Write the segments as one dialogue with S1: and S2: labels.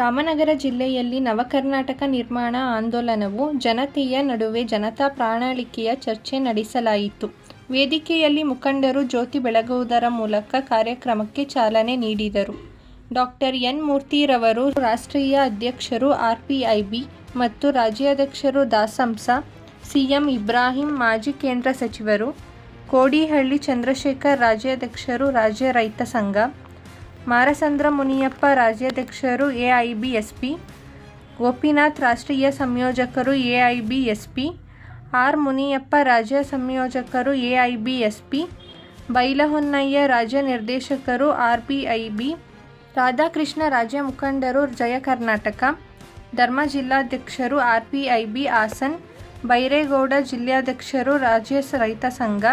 S1: ರಾಮನಗರ ಜಿಲ್ಲೆಯಲ್ಲಿ ನವಕರ್ನಾಟಕ ನಿರ್ಮಾಣ ಆಂದೋಲನವು ಜನತೆಯ ನಡುವೆ ಜನತಾ ಪ್ರಣಾಳಿಕೆಯ ಚರ್ಚೆ ನಡೆಸಲಾಯಿತು. ವೇದಿಕೆಯಲ್ಲಿ ಮುಖಂಡರು ಜ್ಯೋತಿ ಬೆಳಗುವುದರ ಮೂಲಕ ಕಾರ್ಯಕ್ರಮಕ್ಕೆ ಚಾಲನೆ ನೀಡಿದರು. Doctor N. ಮೂರ್ತಿರವರು ರಾಷ್ಟ್ರೀಯ ಅಧ್ಯಕ್ಷರು ಆರ್ಪಿಐಬಿ ಮತ್ತು ರಾಜ್ಯಾಧ್ಯಕ್ಷರು ದಸಂಸ, ಸಿಎಂ ಇಬ್ರಾಹಿಂ ಮಾಜಿ ಕೇಂದ್ರ ಸಚಿವರು, ಕೋಡಿಹಳ್ಳಿ ಚಂದ್ರಶೇಖರ್ ರಾಜ್ಯಾಧ್ಯಕ್ಷರು ರಾಜ್ಯ ರೈತ ಸಂಘ, ಮಾರಸಂದ್ರ ಮುನಿಯಪ್ಪ ರಾಜ್ಯಾಧ್ಯಕ್ಷರು ಎಐಬಿಎಸ್ಪಿ, ಗೋಪಿನಾಥ್ ರಾಷ್ಟ್ರೀಯ ಸಂಯೋಜಕರು ಎಐಬಿಎಸ್ಪಿ, ಆರ್. ಮುನಿಯಪ್ಪ ರಾಜ್ಯ ಸಂಯೋಜಕರು ಎಐಬಿಎಸ್ಪಿ, ಬೈಲಹೊನ್ನಯ್ಯ ರಾಜ್ಯ ನಿರ್ದೇಶಕರು R P I B Radhakrishna ರಾಜ್ಯ ಮುಖಂಡರು ಜಯ ಕರ್ನಾಟಕ, ಧರ್ಮ ಜಿಲ್ಲಾಧ್ಯಕ್ಷರು R P I B Hassan Byregowda ಜಿಲ್ಲಾಧ್ಯಕ್ಷರು ರಾಜ್ಯ ರೈತ ಸಂಘ,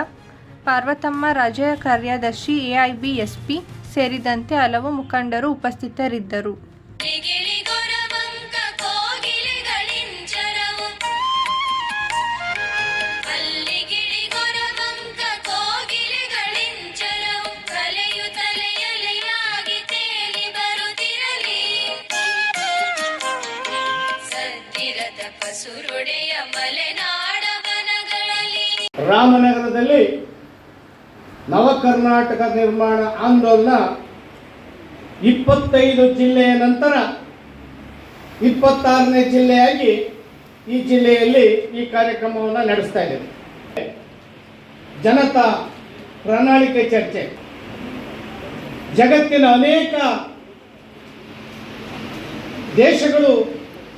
S1: ಪಾರ್ವತಮ್ಮ ರಾಜ್ಯ ಕಾರ್ಯದರ್ಶಿ ಎಐಬಿಎಸ್ಪಿ ಸೇರಿದಂತೆ ಹಲವು ಮುಖಂಡರು ಉಪಸ್ಥಿತರಿದ್ದರು.
S2: ಗಿಳಿಗೊರವಂಕ
S3: ರಾಮನಗರದಲ್ಲಿ ನವಕರ್ನಾಟಕ ನಿರ್ಮಾಣ ಆಂದೋಲನ ಇಪ್ಪತ್ತೈದು ಜಿಲ್ಲೆಯ ನಂತರ ಇಪ್ಪತ್ತಾರನೇ ಜಿಲ್ಲೆಯಾಗಿ ಈ ಜಿಲ್ಲೆಯಲ್ಲಿ ಈ ಕಾರ್ಯಕ್ರಮವನ್ನು ನಡೆಸ್ತಾ ಇದ್ದೇವೆ ಜನತಾ ಪ್ರಣಾಳಿಕೆ ಚರ್ಚೆ. ಜಗತ್ತಿನ ಅನೇಕ ದೇಶಗಳು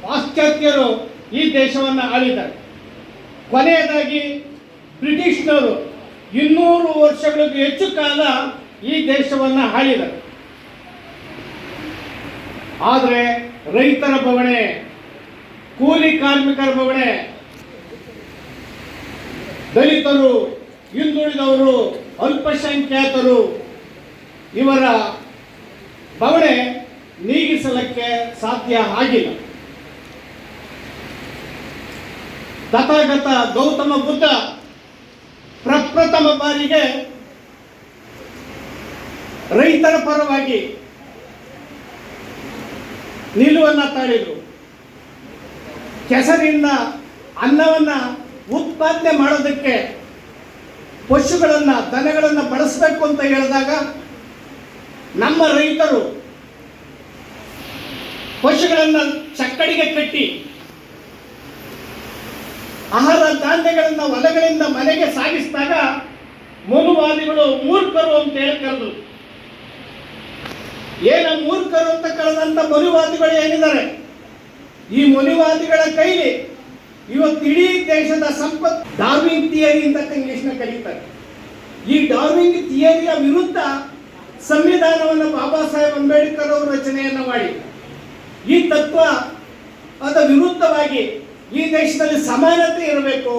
S3: ಪಾಶ್ಚಾತ್ಯರು ಈ ದೇಶವನ್ನು ಆಳಿದ್ದಾರೆ. ಕೊನೆಯದಾಗಿ ಬ್ರಿಟಿಷ್ನವರು ಇನ್ನೂರು ವರ್ಷಗಳಿಗೂ ಹೆಚ್ಚು ಕಾಲ ಈ ದೇಶವನ್ನು ಆಳಿದರು ಆದರೆ ರೈತರ ಬವಣೆ, ಕೂಲಿ ಕಾರ್ಮಿಕರ ಬವಣೆ, ದಲಿತರು, ಹಿಂದುಳಿದವರು, ಅಲ್ಪಸಂಖ್ಯಾತರು, ಇವರ ಬವಣೆ ನೀಗಿಸಲಿಕ್ಕೆ ಸಾಧ್ಯ ಆಗಿಲ್ಲ. ತಥಾಗತ ಗೌತಮ ಬುದ್ಧ ಪ್ರಪ್ರಥಮ ಬಾರಿಗೆ ರೈತರ ಪರವಾಗಿ ನಿಲುವನ್ನ ತಾಳಿದ್ರು. ಕೆಸರಿಂದ ಅನ್ನವನ್ನ ಉತ್ಪಾದನೆ ಮಾಡೋದಕ್ಕೆ ಪಶುಗಳನ್ನ, ದನಗಳನ್ನ ಬಳಸಬೇಕು ಅಂತ ಹೇಳಿದಾಗ ನಮ್ಮ ರೈತರು ಪಶುಗಳನ್ನ ಚಕ್ಕಡಿಗೆ ಕಟ್ಟಿ ಆಹಾರ ಧಾನ್ಯಗಳನ್ನ ಹೊಲಗಳಿಂದ ಮನೆಗೆ ಸಾಗಿಸಿದಾಗ ಮನುವಾದಿಗಳು ಮೂರ್ಖರು ಅಂತ ಹೇಳಿ ಕರೆದ್ರು. ಏನ ಮೂರ್ಖರು ಅಂತ ಕರೆದಂತ ಮನುವಾದಿಗಳು ಏನಿದ್ದಾರೆ? ಈ ಮನುವಾದಿಗಳ ಕೈಲಿ ಇವತ್ತು ಇಡೀ ದೇಶದ ಸಂಪತ್ ಡಾರ್ವಿಂಗ್ ಥಿಯರಿ ಅಂತ ಇಂಗ್ಲಿಷ್ನ ಕರೀತಾರೆ. ಈ ಡಾರ್ವಿಂಗ್ ಥಿಯರಿಯ ವಿರುದ್ಧ ಸಂವಿಧಾನವನ್ನು ಬಾಬಾ ಸಾಹೇಬ್ ಅಂಬೇಡ್ಕರ್ ಅವರು ರಚನೆಯನ್ನು ಮಾಡಿ. ಈ ತತ್ವ ಅದ ವಿರುದ್ಧವಾಗಿ ಈ ದೇಶದಲ್ಲಿ ಸಮಾನತೆ ಇರಬೇಕು,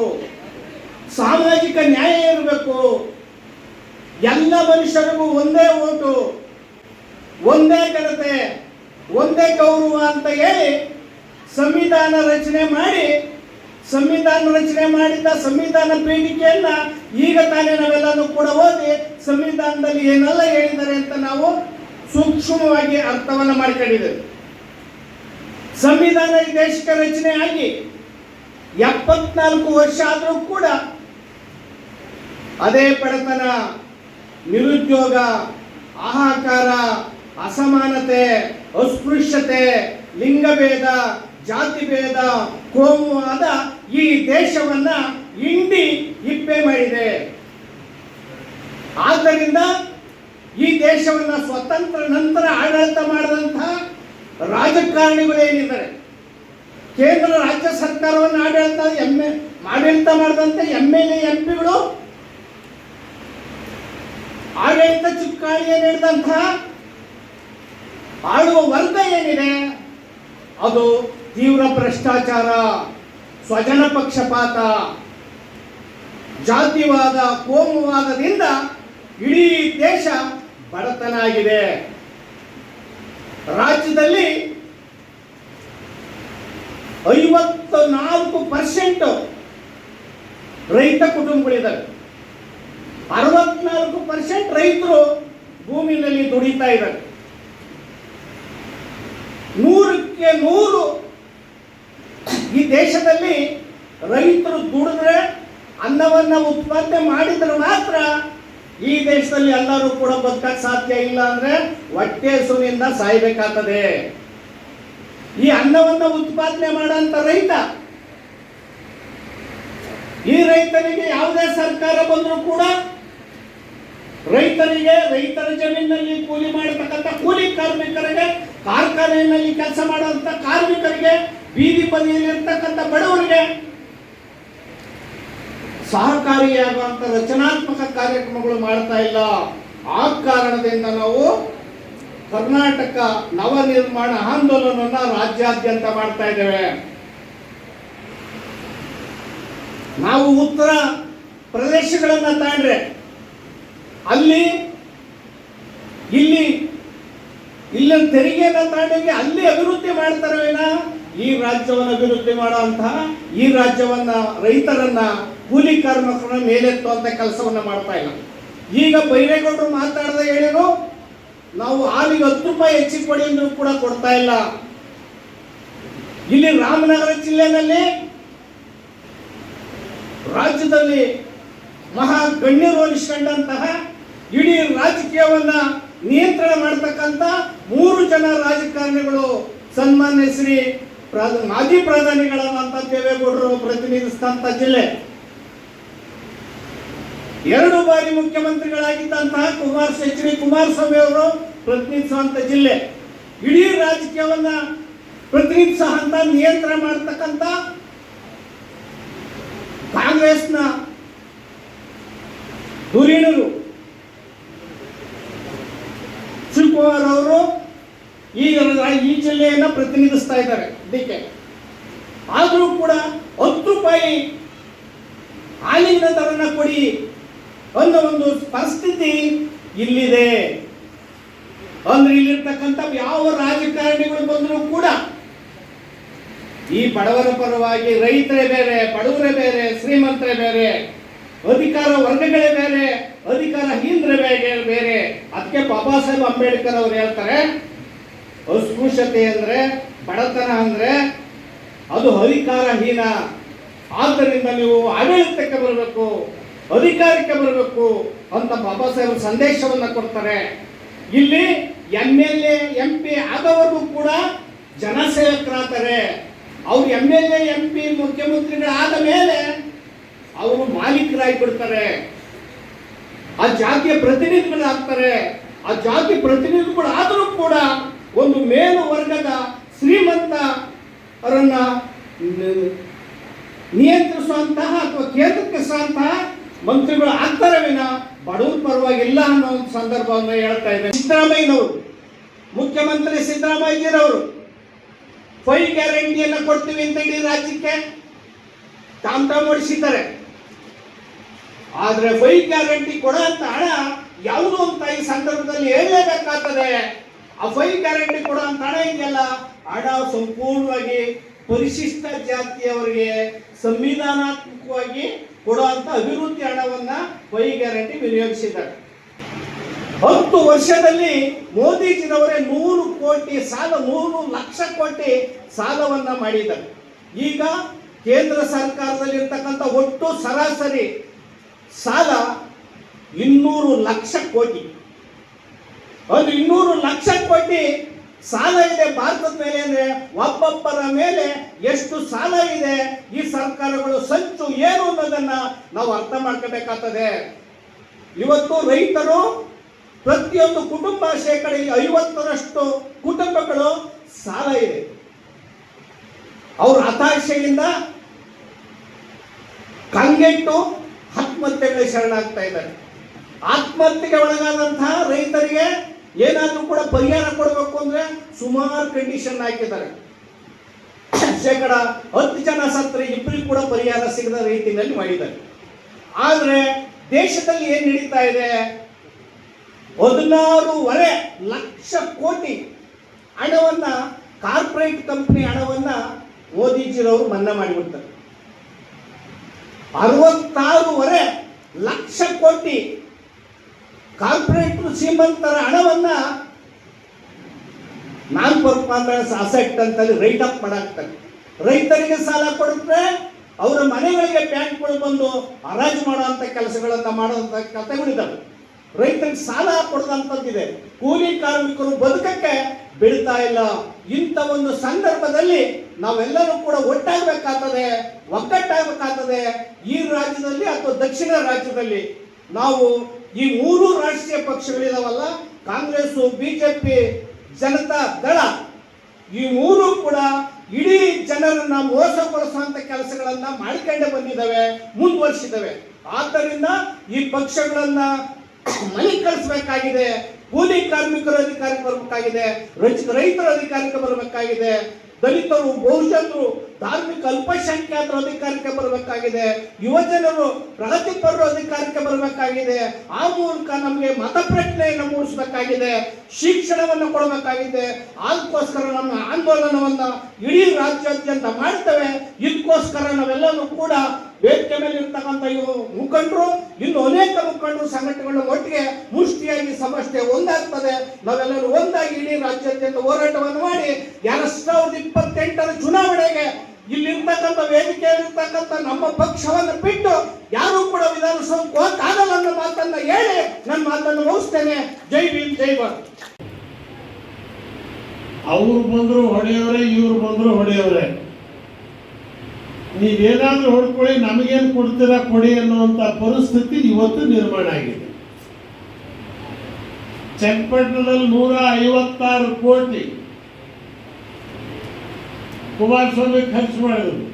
S3: ಸಾಮಾಜಿಕ ನ್ಯಾಯ ಇರಬೇಕು. ಎಲ್ಲ ಮನುಷ್ಯರಿಗೂ ಒಂದೇ ಓಟು, ಒಂದೇ ಕರತೆ ಒಂದೇ ಗೌರವ ಅಂತ ಹೇಳಿ ಸಂವಿಧಾನ ರಚನೆ ಮಾಡಿ, ಸಂವಿಧಾನ ರಚನೆ ಮಾಡಿದ ಸಂವಿಧಾನ ಪೀಠಿಕೆಯನ್ನ ಈಗ ತಾನೇ ನಾವೆಲ್ಲರೂ ಕೂಡ ಓದಿ ಸಂವಿಧಾನದಲ್ಲಿ ಏನೆಲ್ಲ ಹೇಳಿದ್ದಾರೆ ಅಂತ ನಾವು ಸೂಕ್ಷ್ಮವಾಗಿ ಅರ್ಥವನ್ನ ಮಾಡ್ಕೊಂಡಿದ್ದೇವೆ. ಸಂವಿಧಾನ ಈ ದೇಶಕ್ಕೆ ರಚನೆ ಆಗಿ ಎಪ್ಪತ್ನಾಲ್ಕು ವರ್ಷ ಆದರೂ ಕೂಡ ಅದೇ ಬಡತನ ನಿರುದ್ಯೋಗ ಆಹಾಕಾರ ಅಸಮಾನತೆ, ಅಸ್ಪೃಶ್ಯತೆ, ಲಿಂಗಭೇದ ಜಾತಿ ಭೇದ ಕೋಮುವಾದ ಈ ದೇಶವನ್ನ ಇಂಡಿ ಇಪ್ಪೆ ಮಾಡಿದೆ. ಆದ್ದರಿಂದ ಈ ದೇಶವನ್ನ ಸ್ವತಂತ್ರ ನಂತರ ಆಡಳಿತ ಮಾಡಿದಂತಹ ರಾಜಕಾರಣಿಗಳು ಏನಿದ್ದಾರೆ ಕೇಂದ್ರ ರಾಜ್ಯ ಸರ್ಕಾರವನ್ನು ಆಡಳಿತ ಎಂ ಆಡಳಿತ ಮಾಡಿದಂತೆ ಎಂ ಎಲ್ ಎಂ ಪಿಗಳು ಆಡಳಿತ ಚುಕ್ಕಾಣಿಯ ನೀಡಿದಂತಹ ಆಳುವ ವರ್ಗ ಏನಿದೆ, ಅದು ತೀವ್ರ ಭ್ರಷ್ಟಾಚಾರ, ಸ್ವಜನ ಪಕ್ಷಪಾತ, ಜಾತಿವಾದ, ಕೋಮುವಾದದಿಂದ ಇಡೀ ದೇಶ ಬಡತನ ಆಗಿದೆ ರಾಜ್ಯದಲ್ಲಿ ಐವತ್ತು ನಾಲ್ಕು ಪರ್ಸೆಂಟ್ ರೈತ ಕುಟುಂಬಗಳಿದ್ದಾರೆ. ಅರವತ್ನಾಲ್ಕು ಪರ್ಸೆಂಟ್ ರೈತರು ಭೂಮಿನಲ್ಲಿ ದುಡಿತಾ ಇದ್ದಾರೆ. ನೂರಕ್ಕೆ ನೂರು ಈ ದೇಶದಲ್ಲಿ ರೈತರು ದುಡಿದ್ರೆ ಅನ್ನವನ್ನು ಉತ್ಪಾದನೆ ಮಾಡಿದ್ರೆ ಮಾತ್ರ ಈ ದೇಶದಲ್ಲಿ ಎಲ್ಲರೂ ಕೂಡ ಬದುಕಕ್ಕೆ ಸಾಧ್ಯ ಇಲ್ಲ ಅಂದ್ರೆ ಹೊಟ್ಟೆ ಸುನಿಂದ ಸಾಯ್ಬೇಕಾಗ್ತದೆ. ಈ ಅನ್ನವನ್ನು ಉತ್ಪಾದನೆ ಮಾಡಂತ ರೈತ, ಈ ರೈತನಿಗೆ ಯಾವುದೇ ಸರ್ಕಾರ ಬಂದರೂ ಕೂಡ ರೈತರಿಗೆ ರೈತರ ಜಮೀನಿನಲ್ಲಿ ಕೂಲಿ ಮಾಡತಕ್ಕಂಥ ಕೂಲಿ ಕಾರ್ಮಿಕರಿಗೆ, ಕಾರ್ಖಾನೆಯಲ್ಲಿ ಕೆಲಸ ಮಾಡುವಂತ ಕಾರ್ಮಿಕರಿಗೆ, ಬೀದಿ ಬದಿಯಲ್ಲಿ ಇರ್ತಕ್ಕಂಥ ಬಡವರಿಗೆ ಸಹಕಾರಿಯಾಗುವಂತ ರಚನಾತ್ಮಕ ಕಾರ್ಯಕ್ರಮಗಳು ಮಾಡ್ತಾ ಇಲ್ಲ. ಆ ಕಾರಣದಿಂದ ನಾವು ಕರ್ನಾಟಕ ನವ ನಿರ್ಮಾಣ ಆಂದೋಲನವನ್ನ ರಾಜ್ಯಾದ್ಯಂತ ಮಾಡ್ತಾ ಇದ್ದೇವೆ. ನಾವು ಉತ್ತರ ಪ್ರದೇಶಗಳನ್ನ ತಗೊಂಡ್ರೆ ಅಲ್ಲಿ, ಇಲ್ಲಿ ಇಲ್ಲ ತೆರಿಗೆಯನ್ನ ತಾಂಡಿಗೆ ಅಲ್ಲಿ ಅಭಿವೃದ್ಧಿ ಮಾಡ್ತಾರವೇನ ಈ ರಾಜ್ಯವನ್ನು ಅಭಿವೃದ್ಧಿ ಮಾಡುವಂತಹ ಈ ರಾಜ್ಯವನ್ನ ರೈತರನ್ನ, ಕೂಲಿ ಕಾರ್ಮಿಕರನ್ನ ಮೇಲೆತ್ತುವಂತ ಕೆಲಸವನ್ನ ಮಾಡ್ತಾ ಇಲ್ಲ. ಈಗ ಬೈರೇಗೌಡರು ಮಾತಾಡದೆ ಹೇಳಿದ್ರು ನಾವು ಹಾಲಿಗೆ ಹತ್ತು ರೂಪಾಯಿ ಹೆಚ್ಚಿಗೆ ಕೊಡಿ ಅಂದ್ರೂ ಕೂಡ ಕೊಡ್ತಾ ಇಲ್ಲ. ಇಲ್ಲಿ ರಾಮನಗರ ಜಿಲ್ಲೆನಲ್ಲಿ ರಾಜ್ಯದಲ್ಲಿ ಮಹಾ ಗಣ್ಯರು ಅನಿಸ್ಕೊಂಡಂತಹ ಇಡೀ ರಾಜಕೀಯವನ್ನ ನಿಯಂತ್ರಣ ಮಾಡತಕ್ಕಂತ ಮೂರು ಜನ ರಾಜಕಾರಣಿಗಳು ಸನ್ಮಾನ್ಯ ಶ್ರೀ ಮಾಜಿ ಪ್ರಧಾನಿಗಳಾದಂತ ದೇವೇಗೌಡರು ಪ್ರತಿನಿಧಿಸಿದಂತ ಜಿಲ್ಲೆ. ಎರಡು ಬಾರಿ ಮುಖ್ಯಮಂತ್ರಿಗಳಾಗಿದ್ದಂತಹ ಕುಮಾರ್ ಎಚ್ ಡಿ ಕುಮಾರಸ್ವಾಮಿ ಅವರು ಪ್ರತಿನಿಧಿಸುವಂತ ಜಿಲ್ಲೆ. ಇಡೀ ರಾಜಕೀಯವನ್ನ ಪ್ರತಿನಿಧಿಸುವಂತ ನಿಯಂತ್ರಣ ಮಾಡತಕ್ಕಂತ ಕಾಂಗ್ರೆಸ್ನ ಧುರೀಣರು ಶಿವಕುಮಾರ್ ಅವರು ಈಗ ಈ ಜಿಲ್ಲೆಯನ್ನ ಪ್ರತಿನಿಧಿಸ್ತಾ ಇದ್ದಾರೆ ಇದಕ್ಕೆ. ಆದರೂ ಕೂಡ ಹತ್ತು ರೂಪಾಯಿ ಹಾಲಿನ ದರನ ಕೊಡಿ ಅನ್ನೋ ಒಂದು ಪರಿಸ್ಥಿತಿ ಇಲ್ಲಿದೆ. ಅಂದ್ರೆ ಇಲ್ಲಿರ್ತಕ್ಕಂಥ ಯಾವ ರಾಜಕಾರಣಿಗಳು ಬಂದರೂ ಕೂಡ ಈ ಬಡವರ ಪರವಾಗಿ ರೈತರೇ ಬೇರೆ, ಬಡವರೇ ಬೇರೆ, ಶ್ರೀಮಂತರೇ ಬೇರೆ, ಅಧಿಕಾರ ವರ್ಗಗಳೇ ಬೇರೆ, ಅಧಿಕಾರ ಹೀನರ ಬೇರೆ ಬೇರೆ. ಅದಕ್ಕೆ ಬಾಬಾ ಸಾಹೇಬ್ ಅಂಬೇಡ್ಕರ್ ಅವರು ಹೇಳ್ತಾರೆ, ಅಸ್ಪೃಶ್ಯತೆ ಅಂದ್ರೆ ಬಡತನ ಅಂದ್ರೆ ಅದು ಅಧಿಕಾರಹೀನ. ಆದ್ದರಿಂದ ನೀವು ಆಡಳಿತಕ್ಕೆ ಬರಬೇಕು. ಅಧಿಕಾರಕ್ಕೆ ಬರಬೇಕು ಅಂತ ಬಾಬಾ ಸಾಹೇಬ್ ಸಂದೇಶವನ್ನು ಕೊಡ್ತಾರೆ. ಇಲ್ಲಿ ಎಂ ಎಲ್ ಎ ಪಿ ಆದವರು ಕೂಡ ಜನಸೇವಕರಾಗ್ತಾರೆ ಅವ್ರು ಎಂ ಎಲ್ ಎ ಪಿ ಮುಖ್ಯಮಂತ್ರಿಗಳಾದ ಮೇಲೆ ಅವರು ಮಾಲೀಕರಾಗಿ ಬಿಡ್ತಾರೆ ಆ ಜಾತಿಯ ಪ್ರತಿನಿಧಿಗಳಾಗ್ತಾರೆ. ಆ ಜಾತಿ ಪ್ರತಿನಿಧಿಗಳು ಆದರೂ ಕೂಡ ಒಂದು ಮೇಲು ವರ್ಗದ ಶ್ರೀಮಂತ ಅವರನ್ನ ನಿಯಂತ್ರಿಸುವಂತಹ ಅಥವಾ ಕೇಂದ್ರೀಕರಿಸುವಂತಹ ಮಂತ್ರಿಗಳು ಆಗ್ತಾರೆ ವಿನ ಬಡವ್ರ ಪರವಾಗಿಲ್ಲ ಅನ್ನೋ ಒಂದು ಸಂದರ್ಭವನ್ನು ಹೇಳ್ತಾ ಇದ್ದಾರೆ ಸಿದ್ದರಾಮಯ್ಯನವರು, ಮುಖ್ಯಮಂತ್ರಿ ಸಿದ್ದರಾಮಯ್ಯನವರು ಫೈ ಗ್ಯಾರಂಟಿಯನ್ನು ಕೊಡ್ತೀವಿ ಅಂತ ಇಡೀ ರಾಜ್ಯಕ್ಕೆ ತಾಂತ ತಾಮ್ ಆದರೆ ಆದ್ರೆ ಫೈ ಗ್ಯಾರಂಟಿ ಕೊಡೋ ಅಂತ ಹಣ ಯಾವುದು ಅಂತ ಈ ಸಂದರ್ಭದಲ್ಲಿ ಹೇಳಲೇಬೇಕಾಗ್ತದೆ. ಆ ಫೈ ಗ್ಯಾರಂಟಿ ಕೊಡೋ ಅಂತ ಹಣ ಇದೆಯಲ್ಲ, ಹಣ ಸಂಪೂರ್ಣವಾಗಿ ಪರಿಶಿಷ್ಟ ಜಾತಿಯವರಿಗೆ ಸಂವಿಧಾನಾತ್ಮಕವಾಗಿ ಕೊಡುವಂತ ಅಭಿವೃದ್ಧಿ ಹಣವನ್ನ ವೈ ಗ್ಯಾರಂಟಿ ವಿನಿಯೋಗಿಸಿದ್ದಾರೆ. ಹತ್ತು ವರ್ಷದಲ್ಲಿ ಮೋದಿಜಿನವರೇ ನೂರು ಕೋಟಿ ಸಾಲ, ನೂರು ಲಕ್ಷ ಕೋಟಿ ಸಾಲವನ್ನ ಮಾಡಿದ್ದಾರೆ. ಈಗ ಕೇಂದ್ರ ಸರ್ಕಾರದಲ್ಲಿ ಇರ್ತಕ್ಕಂಥ ಒಟ್ಟು ಸರಾಸರಿ ಸಾಲ ಇನ್ನೂರು ಲಕ್ಷ ಕೋಟಿ. ಅದು ಇನ್ನೂರು ಲಕ್ಷ ಕೋಟಿ ಸಾಲ ಇದೆ ಭಾರತದ ಮೇಲೆ ಅಂದ್ರೆ ಒಬ್ಬೊಬ್ಬರ ಮೇಲೆ ಎಷ್ಟು ಸಾಲ ಇದೆ ಈ ಸರ್ಕಾರಗಳು ಸಂಚು ಏನು ಅನ್ನೋದನ್ನ ನಾವು ಅರ್ಥ ಮಾಡ್ಕೋಬೇಕಾಗ್ತದೆ. ಇವತ್ತು ರೈತರು ಪ್ರತಿಯೊಂದು ಕುಟುಂಬ ಶೇಕಡ ಐವತ್ತರಷ್ಟು ಕುಟುಂಬಗಳು ಸಾಲ ಇದೆ. ಅವ್ರ ಹತಾಶೆಯಿಂದ ಕಂಗೆಟ್ಟು ಆತ್ಮಹತ್ಯೆಗಳಿಗೆ ಶರಣಾಗ್ತಾ ಇದ್ದಾರೆ. ಆತ್ಮಹತ್ಯೆಗೆ ಒಳಗಾದಂತಹ ರೈತರಿಗೆ ಏನಾದ್ರೂ ಕೂಡ ಪರಿಹಾರ ಕೊಡಬೇಕು ಅಂದ್ರೆ ಸುಮಾರು ಕಂಡೀಷನ್ ಹಾಕಿದ್ದಾರೆ. ಶೇಕಡ ಹತ್ತು ಜನ ಸತ್ರ ಇಬ್ಬರಿಗೂ ಕೂಡ ಪರಿಹಾರ ಸಿಗದ ರೀತಿಯಲ್ಲಿ ಮಾಡಿದ್ದಾರೆ. ಆದರೆ ದೇಶದಲ್ಲಿ ಏನು ನಡೀತಾ ಇದೆ? ಹದಿನಾರೂವರೆ ಲಕ್ಷ ಕೋಟಿ ಹಣವನ್ನ ಕಾರ್ಪೊರೇಟ್ ಕಂಪನಿ ಹಣವನ್ನ ಮೋದಿಜಿರವರು ಮನ್ನಾ ಮಾಡಿಬಿಡ್ತಾರೆ. ಅರವತ್ತಾರೂವರೆ ಲಕ್ಷ ಕೋಟಿ ಕಾರ್ಪೊರೇಟ್ ಶ್ರೀಮಂತರ ಹಣವನ್ನ ನಾನ್ ಪರ್ಫಾರ್ಮೆನ್ಸ್ ಅಸೆಟ್ ಅಂತಲ್ಲಿ ರೈಟ್ ಅಪ್ ಮಾಡಾಕ್ತಾರೆ. ರೈತರಿಗೆ ಸಾಲ ಕೊಡುತ್ತೆ ಅವರ ಮನೆಗಳಿಗೆ ಬ್ಯಾಂಕ್ಗಳು ಬಂದು ಹರಾಜು ಮಾಡುವಂಥ ಕೆಲಸಗಳನ್ನ ಮಾಡುವಂತ ಕಥೆಗಳಿದ್ದಾವೆ ರೈತರಿಗೆ ಸಾಲ ಕೊಡದಂಥದ್ದಿದೆ ಕೂಲಿ ಕಾರ್ಮಿಕರು ಬದುಕಕ್ಕೆ ಬಿಡ್ತಾ ಇಲ್ಲ. ಇಂಥ ಒಂದು ಸಂದರ್ಭದಲ್ಲಿ ನಾವೆಲ್ಲರೂ ಕೂಡ ಒಟ್ಟಾಗಬೇಕಾಗ್ತದೆ, ಒಗ್ಗಟ್ಟಾಗಬೇಕಾಗ್ತದೆ. ಈ ರಾಜ್ಯದಲ್ಲಿ ಅಥವಾ ದಕ್ಷಿಣ ರಾಜ್ಯದಲ್ಲಿ ನಾವು ಈ ಮೂರು ರಾಷ್ಟ್ರೀಯ ಪಕ್ಷಗಳಿದಾವಲ್ಲ, ಕಾಂಗ್ರೆಸ್, ಬಿಜೆಪಿ, ಜನತಾ ದಳ. ಈ ಮೂರು ಕೂಡ ಇಡೀ ಜನರನ್ನ ಮೋಸಗೊಳಿಸುವಂತ ಕೆಲಸಗಳನ್ನ ಮಾಡ್ಕೊಂಡೇ ಬಂದಿದ್ದಾವೆ ಮುಂದುವರಿಸಿದ್ದಾವೆ ಆದ್ದರಿಂದ ಈ ಪಕ್ಷಗಳನ್ನ ಮನೆ ಕಳಿಸಬೇಕಾಗಿದೆ, ಕೂಲಿ ಕಾರ್ಮಿಕರ ಅಧಿಕಾರಕ್ಕೆ ಬರಬೇಕಾಗಿದೆ ರೈತ- ರೈತರ ಅಧಿಕಾರಕ್ಕೆ ಬರಬೇಕಾಗಿದೆ. ದಲಿತರು, ಬಹುಜನರು ಧಾರ್ಮಿಕ ಅಲ್ಪಸಂಖ್ಯಾತರ ಅಧಿಕಾರಕ್ಕೆ ಬರಬೇಕಾಗಿದೆ. ಯುವಜನರು ಪ್ರಗತಿಪರರು ಅಧಿಕಾರಕ್ಕೆ ಬರಬೇಕಾಗಿದೆ. ಆ ಮೂಲಕ ನಮಗೆ ಮತ ಪ್ರಶ್ನೆಯನ್ನು ಮೂಡಿಸಬೇಕಾಗಿದೆ. ಶಿಕ್ಷಣವನ್ನು ಕೊಡಬೇಕಾಗಿದೆ. ಅದಕ್ಕೋಸ್ಕರ ನಮ್ಮ ಆಂದೋಲನವನ್ನು ಇಡೀ ರಾಜ್ಯಾದ್ಯಂತ ಮಾಡ್ತೇವೆ. ಇದಕ್ಕೋಸ್ಕರ ನಾವೆಲ್ಲರೂ ಕೂಡ ವೇದಿಕೆ ಮೇಲೆ ಇರ್ತಕ್ಕಂಥ ಇವರು ಮುಖಂಡರು, ಇನ್ನು ಅನೇಕ ಮುಖಂಡರು ಸಂಘಟನೆಗಳು ಒಟ್ಟಿಗೆ ಮುಷ್ಟಿಯಾಗಿ ಸಮಷ್ಟೆ ಒಂದಾಗ್ತದೆ. ನಾವೆಲ್ಲರೂ ಒಂದಾಗಿ ಇಡೀ ರಾಜ್ಯಾದ್ಯಂತ ಹೋರಾಟವನ್ನು ಮಾಡಿ ಎರಡ್ ಸಾವಿರದ ಇಪ್ಪತ್ತೆಂಟರ ಚುನಾವಣೆಗೆ ಇಲ್ಲಿರ್ತಕ್ಕಂಥ ವೇದಿಕೆಯಲ್ಲಿರ್ತಕ್ಕಂಥ ನಮ್ಮ ಪಕ್ಷವನ್ನು ಬಿಟ್ಟು ಯಾರೂ ಕೂಡ ವಿಧಾನಸೌಧಕ್ಕೆ ಹೋಗಕ್ಕಾಗಲ್ಲ ಅನ್ನೋ ಮಾತನ್ನ ಹೇಳಿ ನನ್ನ ಮಾತನ್ನು ಮುಗಿಸ್ತೇನೆ. ಜೈ ಭೀಮ್, ಜೈ ಭಾರತ್.
S4: ಅವ್ರು ಬಂದ್ರು ಹೊಡೆಯವರೇ ಇವ್ರು ಬಂದ್ರು ಹೊಡೆಯವರೇ ನೀವೇನಾದ್ರೂ ಹೊಡ್ಕೊಳ್ಳಿ ನಮಗೇನು ಕೊಡ್ತೀರಾ ಕೊಡಿ ಅನ್ನುವಂತ ಪರಿಸ್ಥಿತಿ ಇವತ್ತು ನಿರ್ಮಾಣ ಆಗಿದೆ. ಚನ್ನಪಟ್ಟಣದಲ್ಲಿ ನೂರ ಐವತ್ತಾರು ಕೋಟಿ ಕುಮಾರಸ್ವಾಮಿ ಖರ್ಚು ಮಾಡಿದರು.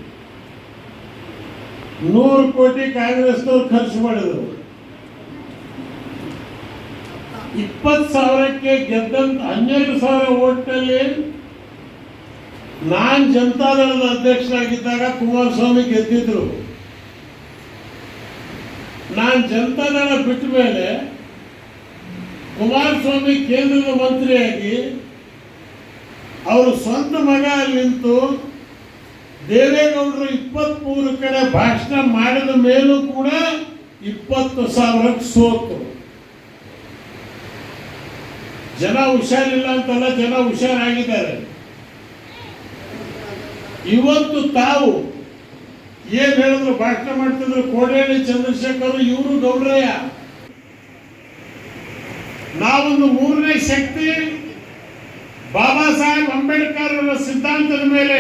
S4: ನೂರು ಕೋಟಿ ಕಾಂಗ್ರೆಸ್ನವ್ರು ಖರ್ಚು ಮಾಡಿದರು. ಇಪ್ಪತ್ತು ಸಾವಿರಕ್ಕೆ ಗೆದ್ದಂತ ಹನ್ನೆರಡು ಸಾವಿರ ಓಟ್ನಲ್ಲಿ ನಾನ್ ಜನತಾದಳದ ಅಧ್ಯಕ್ಷರಾಗಿದ್ದಾಗ ಕುಮಾರಸ್ವಾಮಿ ಗೆದ್ದಿದ್ರು. ನಾನ್ ಜನತಾದಳ ಬಿಟ್ಟ ಮೇಲೆ ಕುಮಾರಸ್ವಾಮಿ ಕೇಂದ್ರದ ಮಂತ್ರಿಯಾಗಿ ಅವರು ಸ್ವಂತ ಮಗ ನಿಂತು ದೇವೇಗೌಡರು ಇಪ್ಪತ್ಮೂರು ಕಡೆ ಭಾಷಣ ಮಾಡಿದ ಮೇಲೂ ಕೂಡ ಇಪ್ಪತ್ತು ಸಾವಿರಕ್ಕೆ ಸೋತು. ಜನ ಹುಷಾರಿಲ್ಲ ಅಂತಲ್ಲ ಜನ ಹುಷಾರಾಗಿದ್ದಾರೆ. ಇವತ್ತು ತಾವು ಏನ್ ಹೇಳಿದ್ರು ಭಾಷಣ ಮಾಡ್ತಿದ್ರು ಕೋಡೇಳಿ ಚಂದ್ರಶೇಖರ್ ಇವರು ಗೌಡ್ರಯ್ಯ. ನಾವೊಂದು ಮೂರನೇ ಶಕ್ತಿ ಬಾಬಾ ಸಾಹೇಬ್ ಅಂಬೇಡ್ಕರ್ ಅವರ ಸಿದ್ಧಾಂತದ ಮೇಲೆ,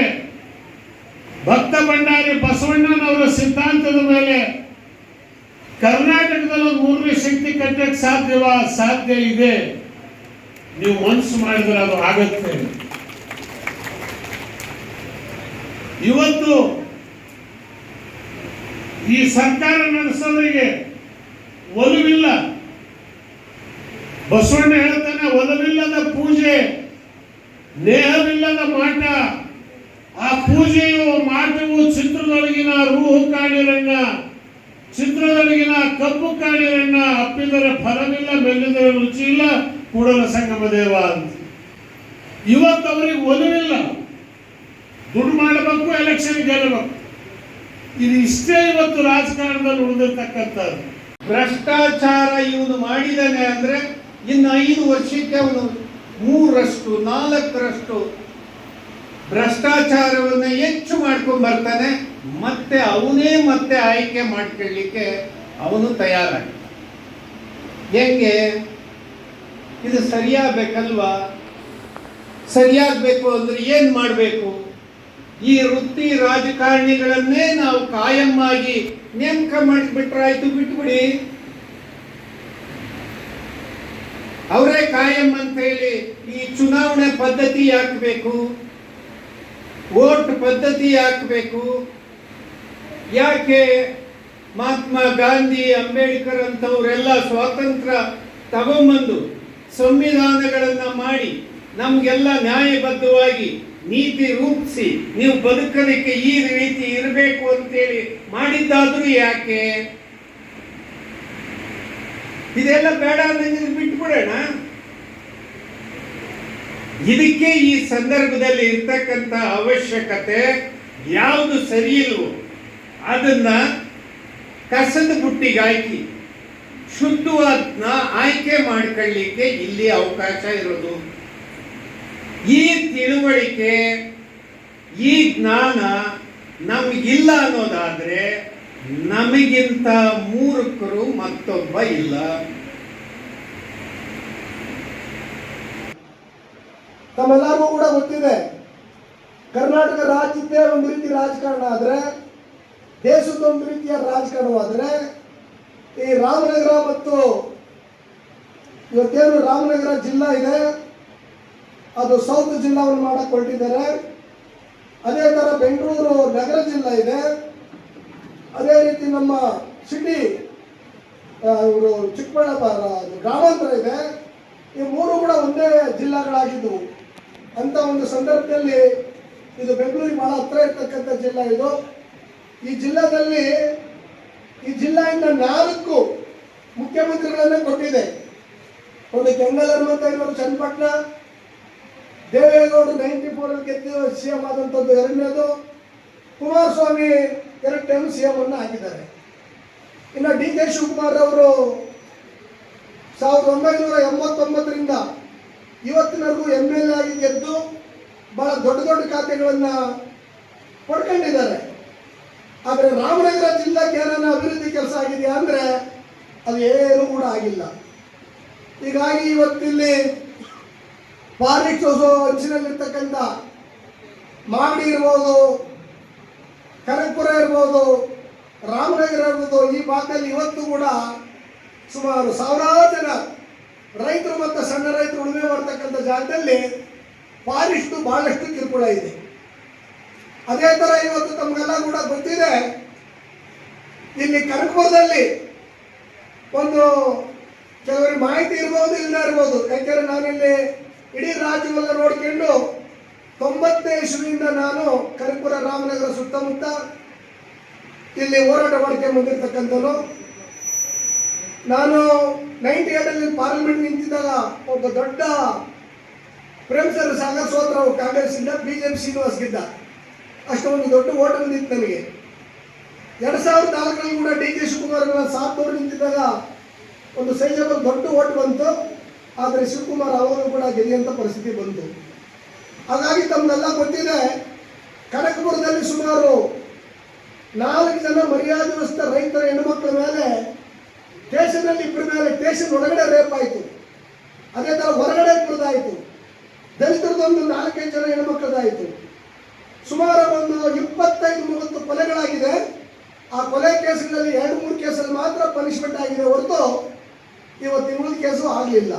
S4: ಭಕ್ತ ಭಂಡಾರಿ ಬಸವಣ್ಣನವರ ಸಿದ್ಧಾಂತದ ಮೇಲೆ ಕರ್ನಾಟಕದಲ್ಲಿ ಮೂರನೇ ಶಕ್ತಿ ಕಟ್ಟಕ್ಕೆ ಸಾಧ್ಯವ ಸಾಧ್ಯ ಇದೆ. ನೀವು ಮನಸ್ಸು ಮಾಡಿದ್ರೆ ಅದು ಆಗತ್ತೆ. ಇವತ್ತು ಈ ಸರ್ಕಾರ ನಡೆಸೋರಿಗೆ ಒಲವಿಲ್ಲ. ಬಸವಣ್ಣ ಹೇಳ್ತಾನೆ, ಒಲವಿಲ್ಲದ ಪೂಜೆ, ನೇಹವಿಲ್ಲದ ಮಾಟ. ಆ ಪೂಜೆಯು ಮಾಟವು ಚಿತ್ರದೊಳಗಿನ ರೂಹು ಕಾಣಿರಣ್ಣ ಚಿತ್ರದೊಳಗಿನ ಕಬ್ಬು ಕಾಣಿರಣ್ಣ ಅಪ್ಪಿದರೆ ಫಲವಿಲ್ಲ, ಮೆಲ್ಲಿದರೆ ರುಚಿ ಇಲ್ಲ ಕೂಡಲ ಸಂಗಮ ದೇವ ಅಂತ. ಇವತ್ತು ಅವರಿಗೆ ಒಲವಿಲ್ಲ. ದುಡ್ಡು ಮಾಡಬೇಕು ಎಲೆಕ್ಷನ್ ಗೆಲ್ಲಬೇಕು ಇದು ಇಷ್ಟೇ ಇವತ್ತು ರಾಜಕಾರಣದಲ್ಲಿ ಉಳಿದಿರ್ತಕ್ಕಂಥದ್ದು.
S3: ಭ್ರಷ್ಟಾಚಾರ ಇವನು ಮಾಡಿದಾನೆ ಅಂದ್ರೆ ಇನ್ನು ಐದು ವರ್ಷಕ್ಕೆ ಅವನು ಮೂರಷ್ಟು ನಾಲ್ಕರಷ್ಟು ಭ್ರಷ್ಟಾಚಾರವನ್ನು ಹೆಚ್ಚು ಮಾಡ್ಕೊಂಡು ಬರ್ತಾನೆ. ಮತ್ತೆ ಅವನೇ ಮತ್ತೆ ಆಯ್ಕೆ ಮಾಡ್ಕೊಳ್ಳಿಕ್ಕೆ ಅವನು ತಯಾರಾಗ. ಹೆಂಗೆ ಇದು ಸರಿಯಾಗಬೇಕಲ್ವಾ? ಸರಿಯಾಗಬೇಕು ಅಂದ್ರೆ ಏನು ಮಾಡಬೇಕು? ಈ ವೃತ್ತಿ ರಾಜಕಾರಣಿಗಳನ್ನೇ ನಾವು ಕಾಯಮ್ಮಾಗಿ ನೇಮಕ ಮಾಡಿಸ್ಬಿಟ್ರಾಯ್ತು ಬಿಟ್ಬಿಡಿ. ಅವರೇ ಕಾಯಂ ಅಂತ ಹೇಳಿ ಈ ಚುನಾವಣೆ ಪದ್ಧತಿ ಹಾಕಬೇಕು ವೋಟ್ ಪದ್ಧತಿ ಹಾಕಬೇಕು ಯಾಕೆ ಮಹಾತ್ಮ ಗಾಂಧಿ, ಅಂಬೇಡ್ಕರ್ ಅಂತವರೆಲ್ಲ ಸ್ವಾತಂತ್ರ್ಯ ತಗೊಂಬಂದು ಸಂವಿಧಾನಗಳನ್ನ ಮಾಡಿ ನಮಗೆಲ್ಲ ನ್ಯಾಯಬದ್ಧವಾಗಿ ನೀತಿ ರೂಪಿಸಿ, ನೀವು ಬದುಕಲಿಕ್ಕೆ ಈ ರೀತಿ ಇರಬೇಕು ಅಂತೇಳಿ ಮಾಡಿದ್ದಾದ್ರೂ ಯಾಕೆ? ಇದೆಲ್ಲ ಬೇಡ ಅಂದ್ರೆ ಬಿಟ್ಬಿಡೋಣ. ಇದಕ್ಕೆ ಈ ಸಂದರ್ಭದಲ್ಲಿ ಇರ್ತಕ್ಕಂಥ ಅವಶ್ಯಕತೆ ಯಾವುದು ಸರಿ ಅದನ್ನ ಕಸದ ಬುಟ್ಟಿಗೆ ಹಾಕಿ ಶುದ್ಧವಾದನ್ನ ಆಯ್ಕೆ ಮಾಡ್ಕೊಳ್ಳಿಕ್ಕೆ ಇಲ್ಲಿ ಅವಕಾಶ ಇರೋದು. ಈ ತಿಳುವಳಿಕೆ, ಈ ಜ್ಞಾನ ನಮಗಿಲ್ಲ ಅನ್ನೋದಾದ್ರೆ ನಮಗಿಂತ ಮೂರ್ಖರು ಮತ್ತೊಬ್ಬ ಇಲ್ಲ.
S5: ತಮ್ಮೆಲ್ಲರಿಗೂ ಕೂಡ ಗೊತ್ತಿದೆ. ಕರ್ನಾಟಕ ರಾಜ್ಯದ್ದೇ ಒಂದು ರೀತಿ ರಾಜಕಾರಣ ಆದರೆ ದೇಶದ ಒಂದು ರೀತಿಯ ರಾಜಕಾರಣವಾದರೆ, ಈ ರಾಮನಗರ ಮತ್ತು ಇವತ್ತೇನು ರಾಮನಗರ ಜಿಲ್ಲಾ ಇದೆ ಅದು ಸೌತ್ ಜಿಲ್ಲಾವನ್ನು ಮಾಡಕ್ಕೆ ಹೊರಟಿದ್ದಾರೆ ಅದೇ ಥರ ಬೆಂಗಳೂರು ನಗರ ಜಿಲ್ಲೆ ಇದೆ. ಅದೇ ರೀತಿ ನಮ್ಮ ಸಿಟಿ ಇವರು ಚಿಕ್ಕಬಳ್ಳಾಪುರ ಗ್ರಾಮಾಂತರ ಇದೆ. ಈ ಮೂರು ಕೂಡ ಒಂದೇ ಜಿಲ್ಲಾಗಳಾಗಿದ್ದವು ಅಂತ ಒಂದು ಸಂದರ್ಭದಲ್ಲಿ ಇದು ಬೆಂಗಳೂರಿಗೆ ಬಹಳ ಹತ್ರ ಇರ್ತಕ್ಕಂಥ ಜಿಲ್ಲೆ ಇದು. ಈ ಜಿಲ್ಲಾದಲ್ಲಿ, ಈ ಜಿಲ್ಲೆಯಿಂದ ನಾಲ್ಕು ಮುಖ್ಯಮಂತ್ರಿಗಳನ್ನೇ ಕೊಟ್ಟಿದೆ. ಒಂದು ಕೆಂಗಲ್ ಇರೋರು ಚನ್ನಪಟ್ಟಣ ದೇವೇಗೌಡರು ನೈಂಟಿ ಫೋರಲ್ಲಿ ಗೆದ್ದು ಸಿ ಎಂ ಆದಂಥದ್ದು ಎರಡನೇದು. ಕುಮಾರಸ್ವಾಮಿ ಎರಡು ಟೈಮ್ ಸಿ ಎಂ ಅನ್ನು ಹಾಕಿದ್ದಾರೆ. ಇನ್ನು ಡಿ ಕೆ ಶಿವಕುಮಾರ್ ಅವರು ಸಾವಿರದ ಒಂಬೈನೂರ ಎಂಬತ್ತೊಂಬತ್ತರಿಂದ ಇವತ್ತಿನವರೆಗೂ ಎಂ ಎಲ್ ಎ ಆಗಿ ಗೆದ್ದು ಬಹಳ ದೊಡ್ಡ ದೊಡ್ಡ ಖಾತೆಗಳನ್ನು ಪಡ್ಕೊಂಡಿದ್ದಾರೆ. ಆದರೆ ರಾಮನಗರ ಜಿಲ್ಲೆಗೆ ಏನಾನ ಅಭಿವೃದ್ಧಿ ಕೆಲಸ ಆಗಿದೆಯಾ ಅಂದರೆ ಅದು ಏನೂ ಕೂಡ ಆಗಿಲ್ಲ. ಹೀಗಾಗಿ ಇವತ್ತಿಲ್ಲಿ ಪಾರಿಕ್ಷೋಸೋ ಅಂಚಿನಲ್ಲಿರ್ತಕ್ಕಂಥ ಮಾಗಡಿ ಇರ್ಬೋದು, ಕನಕಪುರ ಇರ್ಬೋದು, ರಾಮನಗರ ಇರ್ಬೋದು, ಈ ಭಾಗದಲ್ಲಿ ಇವತ್ತು ಕೂಡ ಸುಮಾರು ಸಾವಿರಾರು ಜನ ರೈತರು ಮತ್ತು ಸಣ್ಣ ರೈತರು ಉಳುಮೆ ಮಾಡ್ತಕ್ಕಂಥ ಜಾಗದಲ್ಲಿ ಫಾರೆಸ್ಟು ಬಹಳಷ್ಟು ಕಿರುಕುಳ ಇದೆ. ಅದೇ ಥರ ಇವತ್ತು ತಮಗೆಲ್ಲ ಕೂಡ ಗೊತ್ತಿದೆ, ಇಲ್ಲಿ ಕನಕಪುರದಲ್ಲಿ ಒಂದು ಕೆಲವರಿಗೆ ಮಾಹಿತಿ ಇರ್ಬೋದು ಇಲ್ಲದೆ ಇರ್ಬೋದು. ಯಾಕೆಂದ್ರೆ ನಾನಿಲ್ಲಿ ಇಡೀ ರಾಜ್ಯವನ್ನು ನೋಡಿಕೊಂಡು ತೊಂಬತ್ತನೇ ಇಸ್ವಿಯಿಂದ ನಾನು ಕರಿಪುರ ರಾಮನಗರ ಸುತ್ತಮುತ್ತ ಇಲ್ಲಿ ಹೋರಾಟ ಮಾಡ್ಕೊಂಡು ಬಂದಿರತಕ್ಕಂಥವ್ರು ನಾನು ನೈಂಟಿ ಏಟಲ್ಲಿ ಪಾರ್ಲಿಮೆಂಟ್ ನಿಂತಿದ್ದಾಗ ಒಬ್ಬ ದೊಡ್ಡ ಪ್ರೇಮಸರ್ ಸಾಗರ್ ಸೋತ್ರ ಕಾಂಗ್ರೆಸ್ಸಿಂದ ಬಿ ಜೆ ಪಿ ಶ್ರೀನಿವಾಸ್ ಗಿದ್ದ ಅಷ್ಟೊಂದು ದೊಡ್ಡ ಓಟ್ ಬಂದಿತ್ತು ನನಗೆ. ಎರಡು ಸಾವಿರದ ನಾಲ್ಕರಲ್ಲಿ ಕೂಡ ಡಿ ಕೆ ಶಿವಕುಮಾರ್ ಸಾತ್ನೂರು ನಿಂತಿದ್ದಾಗ ಒಂದು ಸೈಜಲ್ಲಿ ದೊಡ್ಡ ಓಟ್ ಬಂತು. ಆದರೆ ಶಿವಕುಮಾರ್ ಅವರು ಕೂಡ ಗೆಲ್ಲುವಂಥ ಪರಿಸ್ಥಿತಿ ಬಂತು. ಹಾಗಾಗಿ ತಮ್ಮನ್ನೆಲ್ಲ ಗೊತ್ತಿದೆ, ಕನಕಪುರದಲ್ಲಿ ಸುಮಾರು ನಾಲ್ಕು ಜನ ಮರ್ಯಾದಸ್ಥ ರೈತರ ಹೆಣ್ಣುಮಕ್ಕಳ ಮೇಲೆ ಸ್ಟೇಷನಲ್ಲಿ ಇಬ್ಬರ ಮೇಲೆ ಸ್ಟೇಷನ್ ಒಳಗಡೆ ರೇಪ್ ಆಯಿತು. ಅದೇ ಥರ ಹೊರಗಡೆ ಇಬ್ಬರದಾಯಿತು ದಲಿತರದೊಂದು ನಾಲ್ಕೈದು ಜನ ಹೆಣ್ಮಕ್ಳದಾಯಿತು ಸುಮಾರು ಒಂದು ಇಪ್ಪತ್ತೈದು ಮೂವತ್ತು ಕೊಲೆಗಳಾಗಿದೆ. ಆ ಕೊಲೆ ಕೇಸ್ಗಳಲ್ಲಿ ಎರಡು ಮೂರು ಕೇಸಲ್ಲಿ ಮಾತ್ರ ಪನಿಷ್ಮೆಂಟ್ ಆಗಿದೆ ಹೊರತು ಇವತ್ತು ಇನ್ನೊಂದು ಕೇಸು ಆಗಲಿಲ್ಲ.